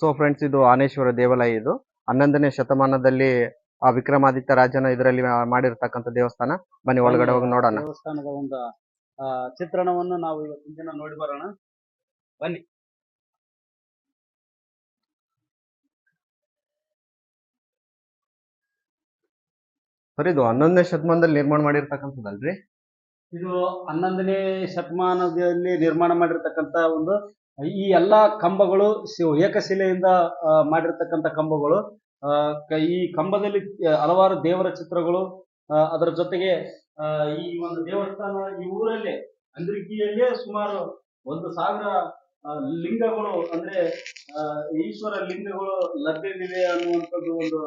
So friends ಇದು ಆನೇಶ್ವರ ದೇವಾಲಯ ಇದು. ಹನ್ನೊಂದನೇ ಶತಮಾನದಲ್ಲಿ ಆ ವಿಕ್ರಮಾದಿತ್ಯ ರಾಜನ ಇದರಲ್ಲಿ ಮಾಡಿರ್ತಕ್ಕಂಥ ದೇವಸ್ಥಾನ. ಬನ್ನಿ ಒಳಗಡೆ ಹೋಗಿ ನೋಡೋಣ. ದೇವಸ್ಥಾನದ ಒಂದು ಚಿತ್ರಣವನ್ನು ನಾವು ಇವತ್ತಿನ ದಿನ ನೋಡಿ ಬರೋಣ. ಬನ್ನಿ. ಸರಿ ಇದು ಹನ್ನೊಂದನೇ ಶತಮಾನದಲ್ಲಿ ನಿರ್ಮಾಣ ಮಾಡಿರ್ತಕ್ಕಂಥದ್ದಲ್ರಿ? ಇದು ಹನ್ನೊಂದನೇ ಶತಮಾನದಲ್ಲಿ ನಿರ್ಮಾಣ ಮಾಡಿರ್ತಕ್ಕಂಥ ಒಂದು ಈ ಎಲ್ಲಾ ಕಂಬಗಳು ಏಕಶಿಲೆಯಿಂದ ಮಾಡಿರ್ತಕ್ಕಂಥ ಕಂಬಗಳು ಈ ಕಂಬದಲ್ಲಿ ಹಲವಾರು ದೇವರ ಚಿತ್ರಗಳು ಅದರ ಜೊತೆಗೆ ಈ ಒಂದು ದೇವಸ್ಥಾನ ಈ ಊರಲ್ಲೇ, ಅಂದ್ರಿಕಿಯಲ್ಲೇ ಸುಮಾರು ಒಂದು ಸಾವಿರ ಲಿಂಗಗಳು, ಅಂದ್ರೆ ಈಶ್ವರ ಲಿಂಗಗಳು ಲಭ್ಯವಿದೆ ಅನ್ನುವಂಥದ್ದು ಒಂದು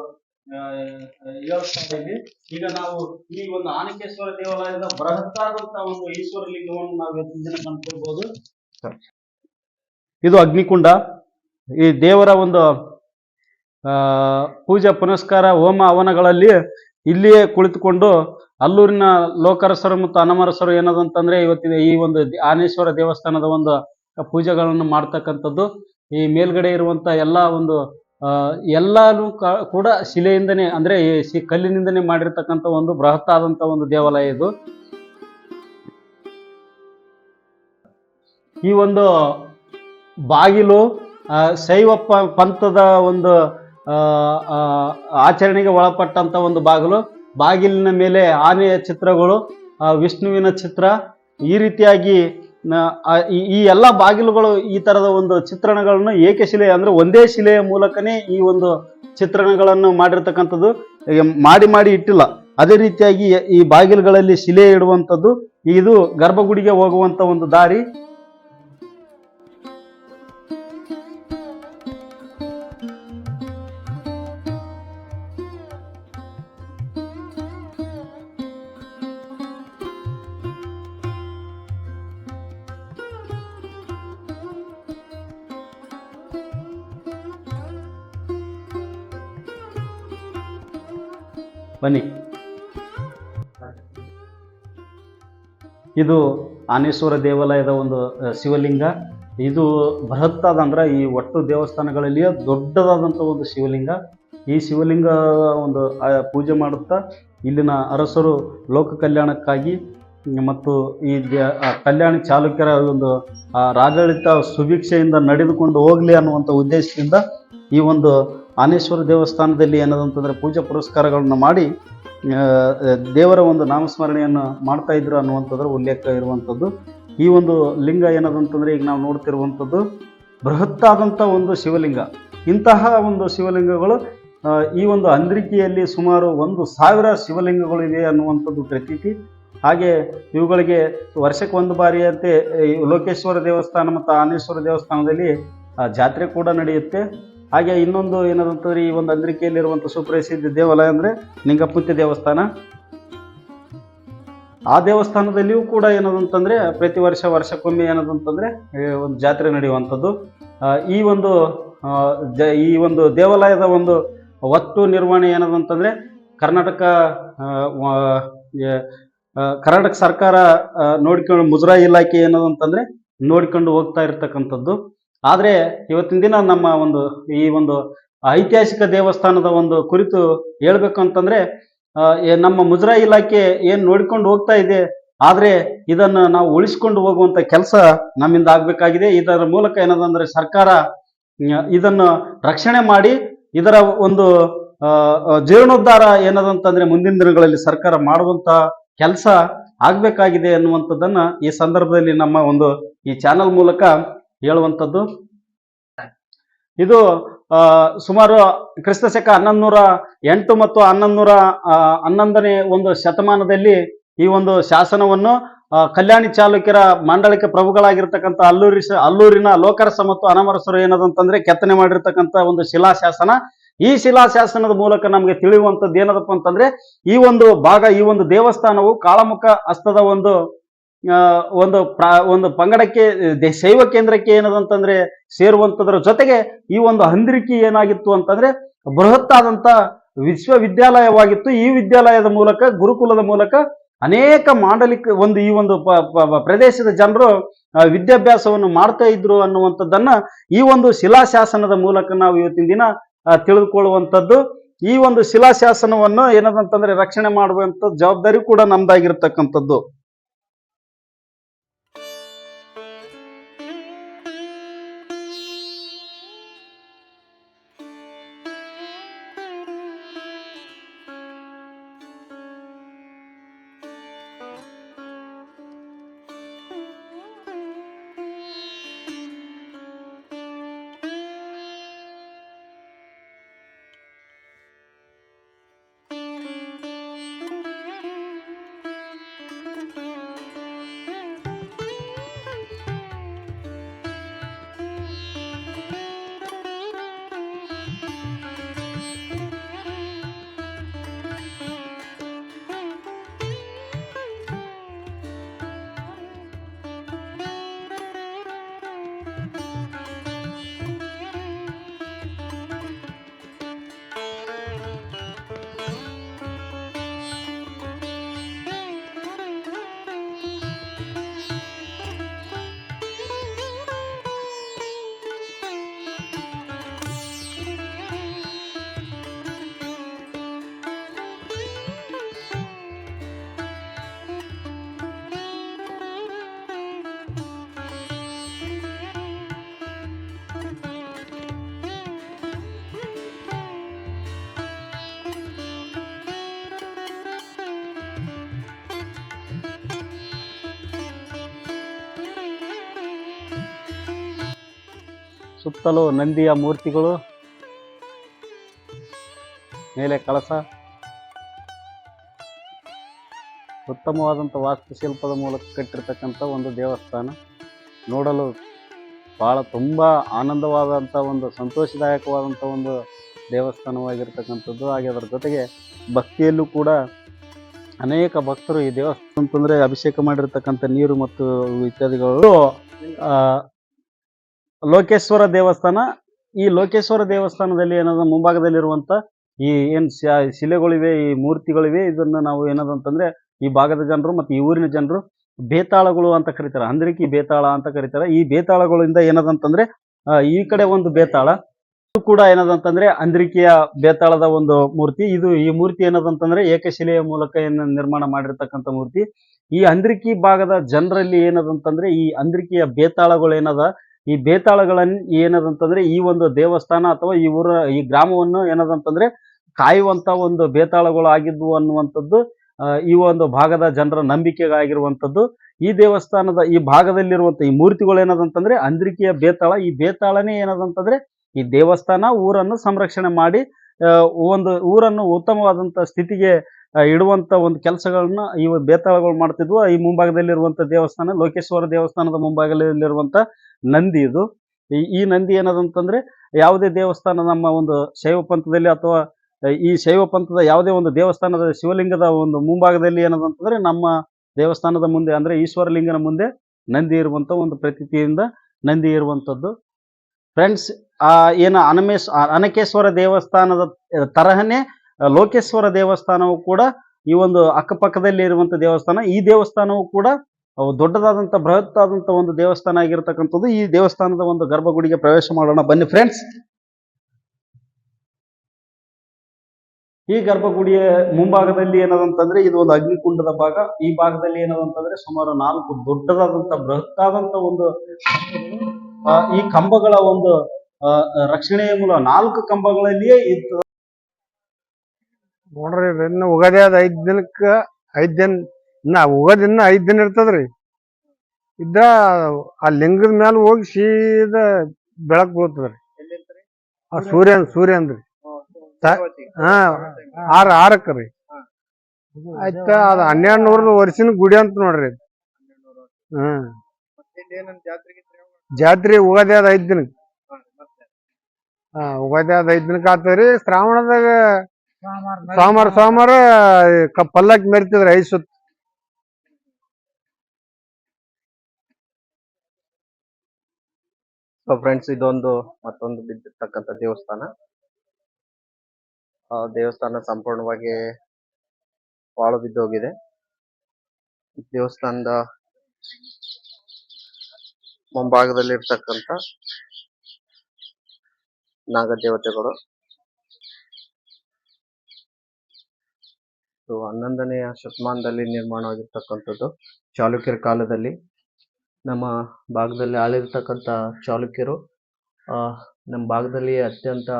ವ್ಯವಸ್ಥೆ ಇದೆ ಈಗ ನಾವು ಈ ಒಂದು ಆನಕೇಶ್ವರ ದೇವಾಲಯದ ಬೃಹತ್ತಾದಂತಹ ಒಂದು ಈಶ್ವರ ಲಿಂಗವನ್ನು ನಾವು ದಿನ ಕಂಡುಕೊಳ್ಬಹುದು ಇದು ಅಗ್ನಿಕುಂಡ. ಈ ದೇವರ ಒಂದು ಪೂಜಾ ಪುನಸ್ಕಾರ ಹೋಮ ಹವನಗಳಲ್ಲಿ ಇಲ್ಲಿಯೇ ಕುಳಿತುಕೊಂಡು ಅಲ್ಲೂರಿನ ಲೋಕರಸರು ಮತ್ತು ಅನಮರಸರು ಏನದಂತಂದ್ರೆ ಇವತ್ತಿನ ಈ ಒಂದು ಆನೇಶ್ವರ ದೇವಸ್ಥಾನದ ಒಂದು ಪೂಜೆಗಳನ್ನು ಮಾಡ್ತಕ್ಕಂಥದ್ದು. ಈ ಮೇಲ್ಗಡೆ ಇರುವಂತ ಎಲ್ಲ ಒಂದು ಎಲ್ಲಾನು ಕೂಡ ಶಿಲೆಯಿಂದನೇ, ಅಂದ್ರೆ ಈ ಕಲ್ಲಿನಿಂದನೇ ಮಾಡಿರ್ತಕ್ಕಂಥ ಒಂದು ಬೃಹತ್ತಾದಂತ ಒಂದು ದೇವಾಲಯ ಇದು. ಈ ಒಂದು ಬಾಗಿಲು ಶೈವ ಪಂಥದ ಒಂದು ಆಚರಣೆಗೆ ಒಳಪಟ್ಟಂಥ ಒಂದು ಬಾಗಿಲು. ಬಾಗಿಲಿನ ಮೇಲೆ ಆನೆಯ ಚಿತ್ರಗಳು ವಿಷ್ಣುವಿನ ಚಿತ್ರ. ಈ ರೀತಿಯಾಗಿ ಈ ಎಲ್ಲ ಬಾಗಿಲುಗಳು ಈ ಥರದ ಒಂದು ಚಿತ್ರಣಗಳನ್ನು ಏಕಶಿಲೆ ಅಂದರೆ ಒಂದೇ ಶಿಲೆಯ ಮೂಲಕನೇ ಈ ಒಂದು ಚಿತ್ರಣಗಳನ್ನು ಮಾಡಿರ್ತಕ್ಕಂಥದ್ದು. ಮಾಡಿ ಮಾಡಿ ಇಟ್ಟಿಲ್ಲ. ಅದೇ ರೀತಿಯಾಗಿ ಈ ಬಾಗಿಲುಗಳಲ್ಲಿ ಶಿಲೆ ಇಡುವಂಥದ್ದು, ಇದು ಗರ್ಭಗುಡಿಗೆ ಹೋಗುವಂಥ ಒಂದು ದಾರಿ. ಬನ್ನಿ. ಇದು ಆನೇಶ್ವರ ದೇವಾಲಯದ ಒಂದು ಶಿವಲಿಂಗ. ಇದು ಬೃಹತ್ತಾದ ಅಂದ್ರೆ ಈ ಒಟ್ಟು ದೇವಸ್ಥಾನಗಳಲ್ಲಿಯೇ ದೊಡ್ಡದಾದಂಥ ಒಂದು ಶಿವಲಿಂಗ. ಈ ಶಿವಲಿಂಗ ಒಂದು ಪೂಜೆ ಮಾಡುತ್ತಾ ಇಲ್ಲಿನ ಅರಸರು ಲೋಕ ಕಲ್ಯಾಣಕ್ಕಾಗಿ ಮತ್ತು ಈ ಕಲ್ಯಾಣ ಚಾಲುಕ್ಯರ ಒಂದು ಆಡಳಿತ ಸುಭಿಕ್ಷೆಯಿಂದ ನಡೆದುಕೊಂಡು ಹೋಗಲಿ ಅನ್ನುವಂಥ ಉದ್ದೇಶದಿಂದ ಈ ಒಂದು ಆನೇಶ್ವರ ದೇವಸ್ಥಾನದಲ್ಲಿ ಏನದಂತಂದ್ರೆ ಪೂಜಾ ಪುರಸ್ಕಾರಗಳನ್ನು ಮಾಡಿ ದೇವರ ಒಂದು ನಾಮಸ್ಮರಣೆಯನ್ನು ಮಾಡ್ತಾ ಇದ್ರು ಅನ್ನುವಂಥದ್ರ ಉಲ್ಲೇಖ ಇರುವಂಥದ್ದು. ಈ ಒಂದು ಲಿಂಗ ಏನದಂತಂದರೆ ಈಗ ನಾವು ನೋಡ್ತಿರುವಂಥದ್ದು ಬೃಹತ್ತಾದಂಥ ಒಂದು ಶಿವಲಿಂಗ. ಇಂತಹ ಒಂದು ಶಿವಲಿಂಗಗಳು ಈ ಒಂದು ಅಂದ್ರಿಕೆಯಲ್ಲಿ ಸುಮಾರು ಒಂದು ಸಾವಿರ ಶಿವಲಿಂಗಗಳಿವೆ ಅನ್ನುವಂಥದ್ದು ಪ್ರತೀತಿ. ಹಾಗೆ ಇವುಗಳಿಗೆ ವರ್ಷಕ್ಕೆ ಒಂದು ಬಾರಿಯಂತೆ ಲೋಕೇಶ್ವರ ದೇವಸ್ಥಾನ ಮತ್ತು ಆನೇಶ್ವರ ದೇವಸ್ಥಾನದಲ್ಲಿ ಜಾತ್ರೆ ಕೂಡ ನಡೆಯುತ್ತೆ. ಹಾಗೆ ಇನ್ನೊಂದು ಏನದಂತಂದ್ರೆ ಈ ಒಂದು ಅಂದ್ರಿಕೆಯಲ್ಲಿರುವಂಥ ಸುಪ್ರಸಿದ್ಧ ದೇವಾಲಯ ಅಂದರೆ ನಿಂಗಪುತ್ಯ ದೇವಸ್ಥಾನ. ಆ ದೇವಸ್ಥಾನದಲ್ಲಿಯೂ ಕೂಡ ಏನದಂತಂದ್ರೆ ಪ್ರತಿ ವರ್ಷ ವರ್ಷಕ್ಕೊಮ್ಮೆ ಏನದಂತಂದ್ರೆ ಅಂತಂದರೆ ಒಂದು ಜಾತ್ರೆ ನಡೆಯುವಂಥದ್ದು. ಈ ಒಂದು ಜ ಈ ಒಂದು ದೇವಾಲಯದ ಒಂದು ಒತ್ತು ನಿರ್ವಹಣೆ ಕರ್ನಾಟಕ ವ- ಎ- ಆ, ಕರ್ನಾಟಕ ಸರ್ಕಾರ ನೋಡಿಕೊಂಡು ಮುಜರಾಯಿ ಇಲಾಖೆ ಏನದಂತಂದ್ರೆ ನೋಡ್ಕೊಂಡು ಹೋಗ್ತಾ ಇರ್ತಕ್ಕಂಥದ್ದು. ಆದರೆ ಇವತ್ತಿನ ದಿನ ನಮ್ಮ ಒಂದು, ಈ ಒಂದು ಐತಿಹಾಸಿಕ ದೇವಸ್ಥಾನದ ಒಂದು ಕುರಿತು ಹೇಳ್ಬೇಕು ಅಂತಂದ್ರೆ ನಮ್ಮ ಮುಜರಾಯಿ ಇಲಾಖೆ ಏನು ನೋಡಿಕೊಂಡು ಹೋಗ್ತಾ ಇದೆ, ಆದರೆ ಇದನ್ನು ನಾವು ಉಳಿಸ್ಕೊಂಡು ಹೋಗುವಂತ ಕೆಲಸ ನಮ್ಮಿಂದ ಆಗ್ಬೇಕಾಗಿದೆ. ಇದರ ಮೂಲಕ ಏನದಂದ್ರೆ ಸರ್ಕಾರ ಇದನ್ನು ರಕ್ಷಣೆ ಮಾಡಿ, ಇದರ ಒಂದು ಜೀರ್ಣೋದ್ಧಾರ ಏನದಂತಂದ್ರೆ ಮುಂದಿನ ದಿನಗಳಲ್ಲಿ ಸರ್ಕಾರ ಮಾಡುವಂತ ಕೆಲಸ ಆಗ್ಬೇಕಾಗಿದೆ ಅನ್ನುವಂಥದ್ದನ್ನ ಈ ಸಂದರ್ಭದಲ್ಲಿ ನಮ್ಮ ಒಂದು ಈ ಚಾನಲ್ ಮೂಲಕ ಹೇಳುವಂಥದ್ದು. ಇದು ಸುಮಾರು ಕ್ರಿಸ್ತ ಶಕ ಹನ್ನೊಂದು ಎಂಟು ಮತ್ತು ಹನ್ನೊಂದು ನೂರ ಹನ್ನೊಂದನೇ ಒಂದು ಶತಮಾನದಲ್ಲಿ ಈ ಒಂದು ಶಾಸನವನ್ನು ಕಲ್ಯಾಣಿ ಚಾಲುಕ್ಯರ ಮಾಂಡಳಿಕ ಪ್ರಭುಗಳಾಗಿರ್ತಕ್ಕಂಥ ಅಲ್ಲೂರಿ ಅಲ್ಲೂರಿನ ಲೋಕರಸ ಮತ್ತು ಅನಮರಸರು ಏನದಂತಂದ್ರೆ ಕೆತ್ತನೆ ಮಾಡಿರ್ತಕ್ಕಂಥ ಒಂದು ಶಿಲಾಶಾಸನ. ಈ ಶಿಲಾಶಾಸನದ ಮೂಲಕ ನಮಗೆ ತಿಳಿಯುವಂಥದ್ದು ಏನದಪ್ಪ ಅಂತಂದ್ರೆ, ಈ ಒಂದು ಭಾಗ, ಈ ಒಂದು ದೇವಸ್ಥಾನವು ಕಾಳಮುಖ ಹಸ್ತದ ಒಂದು ಒಂದು ಒಂದು ಪಂಗಡಕ್ಕೆ ಶೈವ ಕೇಂದ್ರಕ್ಕೆ ಏನದಂತಂದ್ರೆ ಸೇರುವಂಥದ್ರ ಜೊತೆಗೆ ಈ ಒಂದು ಹಂದಿರಿಕೆ ಏನಾಗಿತ್ತು ಅಂತಂದ್ರೆ ಬೃಹತ್ತಾದಂತ ವಿಶ್ವವಿದ್ಯಾಲಯವಾಗಿತ್ತು. ಈ ವಿದ್ಯಾಲಯದ ಮೂಲಕ, ಗುರುಕುಲದ ಮೂಲಕ ಅನೇಕ ಮಾಂಡಲಿಕ, ಒಂದು ಈ ಒಂದು ಪ್ರದೇಶದ ಜನರು ವಿದ್ಯಾಭ್ಯಾಸವನ್ನು ಮಾಡ್ತಾ ಇದ್ರು ಅನ್ನುವಂಥದ್ದನ್ನ ಈ ಒಂದು ಶಿಲಾಶಾಸನದ ಮೂಲಕ ನಾವು ಇವತ್ತಿನ ದಿನ ತಿಳಿದುಕೊಳ್ಳುವಂಥದ್ದು ಈ ಒಂದು ಶಿಲಾಶಾಸನವನ್ನು ಏನದಂತಂದ್ರೆ ರಕ್ಷಣೆ ಮಾಡುವಂತ ಜವಾಬ್ದಾರಿ ಕೂಡ ನಮ್ದಾಗಿರ್ತಕ್ಕಂಥದ್ದು. ಸುತ್ತಲೂ ನಂದಿಯ ಮೂರ್ತಿಗಳು. ಮೇಲೆ ಕಳಸ. ಉತ್ತಮವಾದಂಥ ವಾಸ್ತುಶಿಲ್ಪದ ಮೂಲಕ ಕಟ್ಟಿರ್ತಕ್ಕಂಥ ಒಂದು ದೇವಸ್ಥಾನ. ನೋಡಲು ಭಾಳ ತುಂಬ ಆನಂದವಾದಂಥ ಒಂದು ಸಂತೋಷದಾಯಕವಾದಂಥ ಒಂದು ದೇವಸ್ಥಾನವಾಗಿರ್ತಕ್ಕಂಥದ್ದು. ಹಾಗೆ ಅದರ ಜೊತೆಗೆ ಭಕ್ತಿಯಲ್ಲೂ ಕೂಡ ಅನೇಕ ಭಕ್ತರು ಈ ದೇವಸ್ಥಾನ ಅಂತಂದರೆ ಅಭಿಷೇಕ ಮಾಡಿರ್ತಕ್ಕಂಥ ನೀರು ಮತ್ತು ಇತ್ಯಾದಿಗಳು. ಲೋಕೇಶ್ವರ ದೇವಸ್ಥಾನ, ಈ ಲೋಕೇಶ್ವರ ದೇವಸ್ಥಾನದಲ್ಲಿ ಏನದ ಮುಂಭಾಗದಲ್ಲಿರುವಂತ ಈ ಏನ್ ಶಿಲೆಗಳಿವೆ, ಈ ಮೂರ್ತಿಗಳಿವೆ, ಇದನ್ನ ನಾವು ಏನದಂತಂದ್ರೆ ಈ ಭಾಗದ ಜನರು ಮತ್ತು ಈ ಊರಿನ ಜನರು ಬೇತಾಳಗಳು ಅಂತ ಕರೀತಾರೆ. ಅಂದ್ರಿಕಿ ಬೇತಾಳ ಅಂತ ಕರೀತಾರೆ. ಈ ಬೇತಾಳಗಳಿಂದ ಏನದಂತಂದ್ರೆ ಈ ಕಡೆ ಒಂದು ಬೇತಾಳ, ಇದು ಕೂಡ ಏನದಂತಂದ್ರೆ ಅಂದ್ರಿಕೆಯ ಬೇತಾಳದ ಒಂದು ಮೂರ್ತಿ. ಇದು ಈ ಮೂರ್ತಿ ಏನದಂತಂದ್ರೆ ಏಕಶಿಲೆಯ ಮೂಲಕ ಏನ ನಿರ್ಮಾಣ ಮಾಡಿರ್ತಕ್ಕಂಥ ಮೂರ್ತಿ. ಈ ಅಂದ್ರಿಕಿ ಭಾಗದ ಜನರಲ್ಲಿ ಏನದಂತಂದ್ರೆ ಈ ಅಂದ್ರಿಕೆಯ ಬೇತಾಳಗಳು ಏನದ ಈ ಬೇತಾಳಗಳನ್ನ ಏನದಂತಂದ್ರೆ ಈ ಒಂದು ದೇವಸ್ಥಾನ ಅಥವಾ ಈ ಊರ, ಈ ಗ್ರಾಮವನ್ನು ಏನದಂತಂದ್ರೆ ಕಾಯುವಂತ ಒಂದು ಬೇತಾಳಗಳು ಆಗಿದ್ವು ಅನ್ನುವಂಥದ್ದು ಈ ಒಂದು ಭಾಗದ ಜನರ ನಂಬಿಕೆಗಾಗಿರುವಂಥದ್ದು. ಈ ದೇವಸ್ಥಾನದ ಈ ಭಾಗದಲ್ಲಿರುವಂತ ಈ ಮೂರ್ತಿಗಳು ಏನದಂತಂದ್ರೆ ಅಂದ್ರಿಕೆಯ ಬೇತಾಳ. ಈ ಬೇತಾಳನೇ ಏನದಂತಂದ್ರೆ ಈ ದೇವಸ್ಥಾನ, ಊರನ್ನು ಸಂರಕ್ಷಣೆ ಮಾಡಿ ಒಂದು ಊರನ್ನು ಉತ್ತಮವಾದಂತ ಸ್ಥಿತಿಗೆ ಇಡುವಂತ ಒಂದು ಕೆಲಸಗಳನ್ನ ಈ ಬೇತಾಳಗಳು ಮಾಡ್ತಿದ್ವು. ಈ ಮುಂಭಾಗದಲ್ಲಿರುವಂತ ದೇವಸ್ಥಾನ, ಲೋಕೇಶ್ವರ ದೇವಸ್ಥಾನದ ಮುಂಭಾಗದಲ್ಲಿರುವಂತ ನಂದಿ ಇದು. ಈ ನಂದಿ ನಂದಿ ಏನದಂತಂದ್ರೆ ಯಾವುದೇ ದೇವಸ್ಥಾನ ನಮ್ಮ ಒಂದು ಶೈವ ಪಂಥದಲ್ಲಿ ಅಥವಾ ಈ ಶೈವ ಪಂಥದ ಯಾವುದೇ ಒಂದು ದೇವಸ್ಥಾನದ ಶಿವಲಿಂಗದ ಒಂದು ಮುಂಭಾಗದಲ್ಲಿ ಏನದಂತಂದ್ರೆ ನಮ್ಮ ದೇವಸ್ಥಾನದ ಮುಂದೆ ಅಂದ್ರೆ ಈಶ್ವರಲಿಂಗನ ಮುಂದೆ ನಂದಿ ಇರುವಂತ ಒಂದು ಪ್ರತೀತಿಯಿಂದ ನಂದಿ ಇರುವಂತದ್ದು. ಫ್ರೆಂಡ್ಸ್ ಆ ಏನು ಅನಮೇಶ್ ಅನಕೇಶ್ವರ ದೇವಸ್ಥಾನದ ತರಹನೇ ಲೋಕೇಶ್ವರ ದೇವಸ್ಥಾನವು ಕೂಡ ಈ ಒಂದು ಅಕ್ಕಪಕ್ಕದಲ್ಲಿ ಇರುವಂತ ದೇವಸ್ಥಾನ. ಈ ದೇವಸ್ಥಾನವು ಕೂಡ ಅವು ದೊಡ್ಡದಾದಂತ ಬೃಹತ್ ಒಂದು ದೇವಸ್ಥಾನ ಆಗಿರ್ತಕ್ಕಂಥದ್ದು ಈ ದೇವಸ್ಥಾನದ ಒಂದು ಗರ್ಭಗುಡಿಗೆ ಪ್ರವೇಶ ಮಾಡೋಣ. ಬನ್ನಿ ಫ್ರೆಂಡ್ಸ್ ಈ ಗರ್ಭಗುಡಿಯ ಮುಂಭಾಗದಲ್ಲಿ ಏನದಂತಂದ್ರೆ ಇದು ಒಂದು ಅಗ್ನಿಕುಂಡದ ಭಾಗ. ಈ ಭಾಗದಲ್ಲಿ ಏನದಂತಂದ್ರೆ ಸುಮಾರು ನಾಲ್ಕು ದೊಡ್ಡದಾದಂತ ಬೃಹತ್ತಾದಂತ ಒಂದು ಈ ಕಂಬಗಳ ಒಂದು ರಕ್ಷಣೆಯ ಮೂಲ ನಾಲ್ಕು ಕಂಬಗಳಲ್ಲಿಯೇ ಇತ್ತು ನೋಡ್ರಿ ಉಗಾದಿ ಆದ ಐದ್ ದಿನಕ್ಕ ಐದ್ ದಿನ ಇನ್ನ ಉಗಾದಿ ಇನ್ನ ಐದ್ ದಿನ ಇರ್ತದ್ರಿ. ಇದ್ದ ಆ ಲಿಂಗದ ಮ್ಯಾಲ ಹೋಗಿ ಸೀದಾ ಬೆಳಕ್ ಬೀಳ್ತದ್ರಿ. ಆ ಸೂರ್ಯನ್ ಸೂರ್ಯನ್ರಿ ಹಾ ಆರ ಆರಕ್ಕ ರೀ ಆಯ್ತ ಅದ ಹನ್ನೆರಡು ನೂರದ ವರ್ಷಿನ ಗುಡಿ ಅಂತ ನೋಡ್ರಿ. ಹ್ಮ್. ಜಾತ್ರೆ ಉಗಾದಿ ಅದ ಐದ್ ದಿನಕ್. ಹಾ ಉಗಾದಿ ಅದ ಐದ್ ದಿನಕ್ಕೆ ಆತದ್ರಿ. ಶ್ರಾವಣದಾಗ ಸೋಮವಾರ ಸೋಮವಾರ ಕ- ಪಲ್ಲಕ್ಕಿ ಮೆರಿತಿದ್ರಿ ಐದ್ ಸುತ್ತ. ಸೊ ಫ್ರೆಂಡ್ಸ್ ಇದೊಂದು ಮತ್ತೊಂದು ಬಿದ್ದಿರ್ತಕ್ಕಂಥ ದೇವಸ್ಥಾನ. ಆ ದೇವಸ್ಥಾನ ಸಂಪೂರ್ಣವಾಗಿ ಪಾಳು ಬಿದ್ದೋಗಿದೆ. ದೇವಸ್ಥಾನದ ಮುಂಭಾಗದಲ್ಲಿ ಮುಂಭಾಗದಲ್ಲಿರ್ತಕ್ಕಂಥ ನಾಗದೇವತೆಗಳು. ಹನ್ನೊಂದನೆಯ ಶತಮಾನದಲ್ಲಿ ನಿರ್ಮಾಣವಾಗಿರ್ತಕ್ಕಂಥದ್ದು. ಚಾಲುಕ್ಯರ ಕಾಲದಲ್ಲಿ ನಮ್ಮ ಭಾಗದಲ್ಲಿ ಆಳಿರ್ತಕ್ಕಂಥ ಚಾಲುಕ್ಯರು ನಮ್ಮ ಭಾಗದಲ್ಲಿ ಅತ್ಯಂತ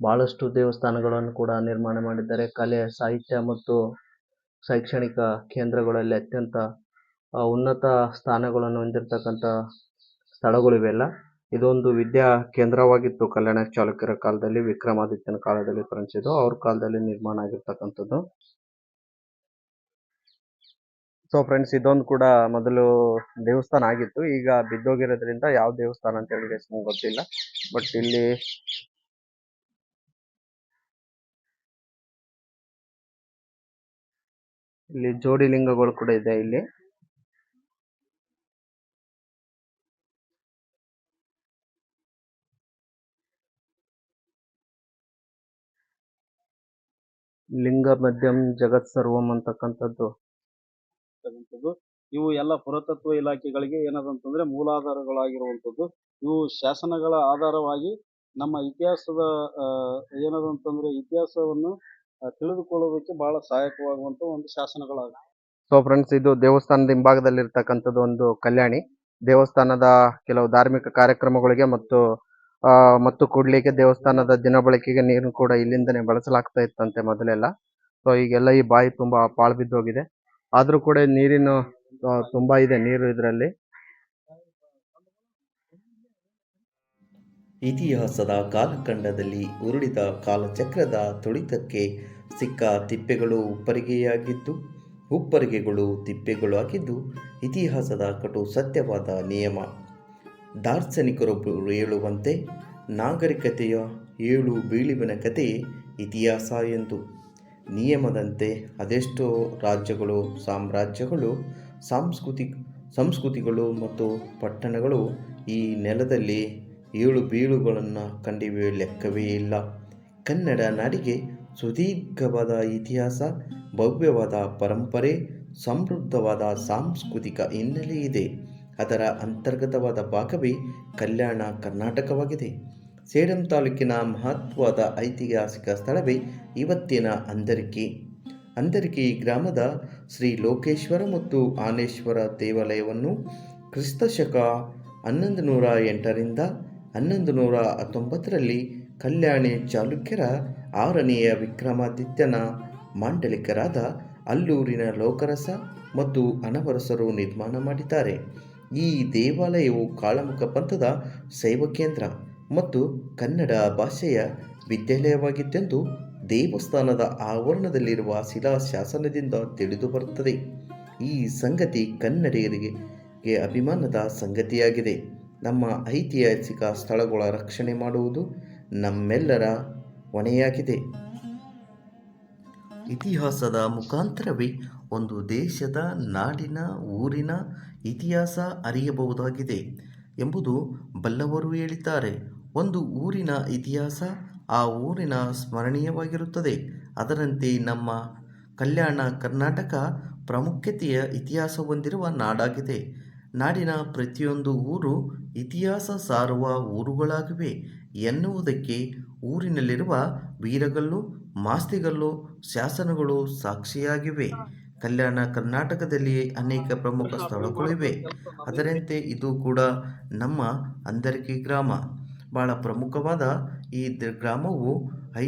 ಬಹಳಷ್ಟು ದೇವಸ್ಥಾನಗಳನ್ನು ಕೂಡ ನಿರ್ಮಾಣ ಮಾಡಿದ್ದಾರೆ. ಕಲೆ, ಸಾಹಿತ್ಯ ಮತ್ತು ಶೈಕ್ಷಣಿಕ ಕೇಂದ್ರಗಳಲ್ಲಿ ಅತ್ಯಂತ ಉನ್ನತ ಸ್ಥಾನಗಳನ್ನು ಹೊಂದಿರತಕ್ಕಂಥ ಸ್ಥಳಗಳು ಇವೆಲ್ಲ. ಇದೊಂದು ವಿದ್ಯಾ ಕೇಂದ್ರವಾಗಿತ್ತು ಕಲ್ಯಾಣ ಚಾಲುಕ್ಯರ ಕಾಲದಲ್ಲಿ, ವಿಕ್ರಮಾದಿತ್ಯನ ಕಾಲದಲ್ಲಿ ಫ್ರೆಂಡ್ಸ್ ಇದು ಅವ್ರ ಕಾಲದಲ್ಲಿ ನಿರ್ಮಾಣ ಆಗಿರ್ತಕ್ಕಂಥದ್ದು. ಸೊ ಫ್ರೆಂಡ್ಸ್ ಇದೊಂದು ಕೂಡ ಮೊದಲು ದೇವಸ್ಥಾನ ಆಗಿತ್ತು. ಈಗ ಬಿದ್ದೋಗಿರೋದ್ರಿಂದ ಯಾವ ದೇವಸ್ಥಾನ ಅಂತ ಹೇಳಿ ನಮ್ಗೆ ಗೊತ್ತಿಲ್ಲ. ಬಟ್ ಇಲ್ಲಿ ಇಲ್ಲಿ ಜೋಡಿ ಲಿಂಗಗಳು ಕೂಡ ಇದೆ ಇಲ್ಲಿ. ಲಿಂಗ ಮಧ್ಯಂ ಜಗತ್ ಸರ್ವಂ ಅಂತಕ್ಕಂಥದ್ದು. ಇರ್ತಕ್ಕಂಥದ್ದು ಇವು ಎಲ್ಲ ಪುರಾತತ್ವ ಇಲಾಖೆಗಳಿಗೆ ಏನದಂತಂದ್ರೆ ಮೂಲಾಧಾರಗಳಾಗಿರುವಂಥದ್ದು ಇವು ಶಾಸನಗಳ ಆಧಾರವಾಗಿ ನಮ್ಮ ಇತಿಹಾಸದ ಏನದ ಏನದಂತಂದ್ರೆ ಇತಿಹಾಸವನ್ನು ತಿಳಿದುಕೊಳ್ಳೋದಕ್ಕೆ ಬಹಳ ಸಹಾಯಕವಾಗುವಂತ ಒಂದು ಶಾಸನಗಳಾಗ ಸೊ ಫ್ರೆಂಡ್ಸ್ ಇದು ದೇವಸ್ಥಾನದ ಹಿಂಭಾಗದಲ್ಲಿ ಇರ್ತಕ್ಕಂಥದ್ದು ಒಂದು ಕಲ್ಯಾಣಿ. ದೇವಸ್ಥಾನದ ಕೆಲವು ಧಾರ್ಮಿಕ ಕಾರ್ಯಕ್ರಮಗಳಿಗೆ ಮತ್ತು ಮತ್ತು ಕುಡ್ಲಿಕ್ಕೆ ದೇವಸ್ಥಾನದ ದಿನಬಳಕೆಗೆ ನೀರು ಕೂಡ ಇಲ್ಲಿಂದನೇ ಬಳಸಲಾಗ್ತಾ ಇತ್ತಂತೆ ಮೊದಲೆಲ್ಲ. ಸೊ ಈಗೆಲ್ಲ ಈ ಬಾಯಿ ತುಂಬಾ ಪಾಳು ಬಿದ್ದೋಗಿದೆ. ಆದ್ರೂ ಕೂಡ ನೀರಿನ ತುಂಬಾ ಇದೆ ನೀರು ಇದರಲ್ಲಿ. ಇತಿಹಾಸದ ಕಾಲಖಂಡದಲ್ಲಿ ಉರುಳಿದ ಕಾಲಚಕ್ರದ ತುಳಿತಕ್ಕೆ ಸಿಕ್ಕ ತಿಪ್ಪೆಗಳು ಉಪ್ಪರಿಗೆಯಾಗಿದ್ದು, ಉಪ್ಪರಿಗೆಗಳು ತಿಪ್ಪೆಗಳು ಆಗಿದ್ದು, ಇತಿಹಾಸದ ಕಟು ಸತ್ಯವಾದ ನಿಯಮ. ದಾರ್ಶನಿಕರೊಬ್ಬರು ಹೇಳುವಂತೆ, ನಾಗರಿಕತೆಯ ಏಳು ಬೀಳಿವಿನ ಕಥೆ ಇತಿಹಾಸ ಎಂದು. ನಿಯಮದಂತೆ ಅದೆಷ್ಟೋ ರಾಜ್ಯಗಳು, ಸಾಮ್ರಾಜ್ಯಗಳು ಸಾಂಸ್ಕೃತಿ ಸಂಸ್ಕೃತಿಗಳು ಮತ್ತು ಪಟ್ಟಣಗಳು ಈ ನೆಲದಲ್ಲಿ ಏಳು ಬೀಳುಗಳನ್ನು ಕಂಡಿವೆ ಲೆಕ್ಕವೇ ಇಲ್ಲ. ಕನ್ನಡ ನಾಡಿಗೆ ಸುದೀರ್ಘವಾದ ಇತಿಹಾಸ, ಭವ್ಯವಾದ ಪರಂಪರೆ, ಸಮೃದ್ಧವಾದ ಸಾಂಸ್ಕೃತಿಕ ಹಿನ್ನೆಲೆ ಇದೆ. ಅದರ ಅಂತರ್ಗತವಾದ ಭಾಗವೇ ಕಲ್ಯಾಣ ಕರ್ನಾಟಕವಾಗಿದೆ. ಸೇಡಂ ತಾಲೂಕಿನ ಮಹತ್ವದ ಐತಿಹಾಸಿಕ ಸ್ಥಳವೇ ಇವತ್ತಿನ ಅಂದರಿಕೆ. ಅಂದರಿಕೆ ಗ್ರಾಮದ ಶ್ರೀ ಲೋಕೇಶ್ವರ ಮತ್ತು ಆನೇಶ್ವರ ದೇವಾಲಯವನ್ನು ಕ್ರಿಸ್ತಶಕ ಹನ್ನೊಂದು ನೂರ ಎಂಟರಿಂದ ಹನ್ನೊಂದು ನೂರ ಹತ್ತೊಂಬತ್ತರಲ್ಲಿ ಕಲ್ಯಾಣಿ ಚಾಲುಕ್ಯರ ಆರನೆಯ ವಿಕ್ರಮಾದಿತ್ಯನ ಮಾಂಡಲಿಕರಾದ ಅಲ್ಲೂರಿನ ಲೋಕರಸ ಮತ್ತು ಅನವರಸರು ನಿರ್ಮಾಣ ಮಾಡಿದ್ದಾರೆ. ಈ ದೇವಾಲಯವು ಕಾಳಮುಖ ಪಂಥದ ಶೈವ ಕೇಂದ್ರ. ಮತ್ತು ಕನ್ನಡ ಭಾಷೆಯ ವಿದ್ಯಾಲಯವಾಗಿತ್ತೆಂದು ದೇವಸ್ಥಾನದ ಆವರಣದಲ್ಲಿರುವ ಶಿಲಾಶಾಸನದಿಂದ ತಿಳಿದು ಬರುತ್ತದೆ. ಈ ಸಂಗತಿ ಕನ್ನಡಿಗರಿಗೆ ಅಭಿಮಾನದ ಸಂಗತಿಯಾಗಿದೆ. ನಮ್ಮ ಐತಿಹಾಸಿಕ ಸ್ಥಳಗಳ ರಕ್ಷಣೆ ಮಾಡುವುದು ನಮ್ಮೆಲ್ಲರ ಹೊಣೆಯಾಗಿದೆ. ಇತಿಹಾಸದ ಮುಖಾಂತರವೇ ಒಂದು ದೇಶದ ನಾಡಿನ ಊರಿನ ಇತಿಹಾಸ ಅರಿಯಬಹುದಾಗಿದೆ ಎಂಬುದು ಬಲ್ಲವರು ಹೇಳಿದ್ದಾರೆ. ಒಂದು ಊರಿನ ಇತಿಹಾಸ ಆ ಊರಿನ ಸ್ಮರಣೀಯವಾಗಿರುತ್ತದೆ. ಅದರಂತೆ ನಮ್ಮ ಕಲ್ಯಾಣ ಕರ್ನಾಟಕ ಪ್ರಾಮುಖ್ಯತೆಯ ಇತಿಹಾಸ ಹೊಂದಿರುವ ನಾಡಾಗಿದೆ. ನಾಡಿನ ಪ್ರತಿಯೊಂದು ಊರು ಇತಿಹಾಸ ಸಾರುವ ಊರುಗಳಾಗಿವೆ. ಎನ್ನುವುದಕ್ಕೆ ಊರಿನಲ್ಲಿರುವ ವೀರಗಲ್ಲು, ಮಾಸ್ತಿಗಲ್ಲು, ಶಾಸನಗಳು ಸಾಕ್ಷಿಯಾಗಿವೆ. ಕಲ್ಯಾಣ ಕರ್ನಾಟಕದಲ್ಲಿ ಅನೇಕ ಪ್ರಮುಖ ಸ್ಥಳಗಳಿವೆ ಅದರಂತೆ ಇದು ಕೂಡ ನಮ್ಮ ಅಂದರಿಕೆ ಗ್ರಾಮ. ಬಹಳ ಪ್ರಮುಖವಾದ ಈ ದ- ಗ್ರಾಮವು ಐ